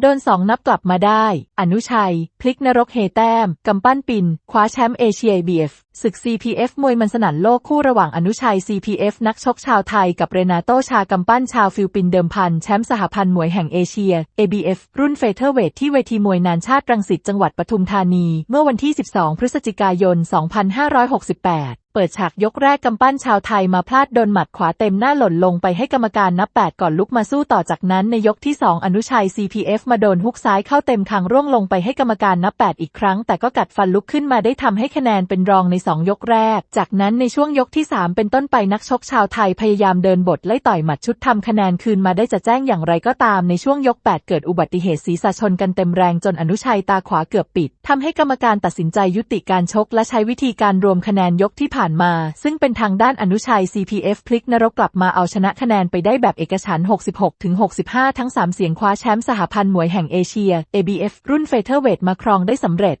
โดนสองนับกลับมาได้ อนุชัย พลิกนรกเฮแต้ม กำปั้นปิน คว้าแชมป์เอเชีย BF ศึก CPF มวยมันสนั่นโลกคู่ระหว่างอนุชัย CPF นักชกชาวไทยกับเรนาโตชากำปั้นชาวฟิลิปปินเดิมพันแชมป์สหพันธ์มวยแห่งเอเชีย ABF รุ่นเฟเธอร์เวทที่เวทีมวยนานชาติรังสิตจังหวัดปทุมธานี เมื่อวันที่ 12 พฤศจิกายน 2568 เปิดฉากยกแรกกำปั้นชาวไทยมาพลาดโดนหมัดขวาเต็มหน้าหล่นลงไปให้กรรมการนับ 8 ก่อนลุกมาสู้ต่อจากนั้นในยกที่ 2 อนุชัย CPF มาโดนฮุกซ้ายเข้าเต็มคางร่วงลงไปให้กรรมการนับ 8 อีกครั้ง แต่ก็กัดฟันลุกขึ้นมาได้ทำให้คะแนนเป็นรองใน 2 ยกแรก จากนั้นในช่วงยกที่ 3 เป็นต้นไปนักชกชาวไทยพยายามเดินบทไล่ต่อยหมัดชุดทำคะแนนคืนมาได้จะแจ้งอย่างไรก็ตามในช่วงยก 8 เกิดอุบัติเหตุศีรษะชนกันเต็มแรงจนอนุชัยตาขวาเกือบปิดทำให้กรรมการตัดสินใจยุติการชกและใช้วิธีการรวมคะแนนยกที่ผ่านมา ซึ่งเป็นทางด้านอนุชัย CPF พลิกนรกกลับมาเอาชนะคะแนนไปได้แบบเอกฉัน66ถึง65 ทั้ง 3 เสียงคว้าแชมป์สหพันธ์มวยแห่งเอเชีย ABF รุ่นเฟเธอร์เวทมาครองได้สำเร็จ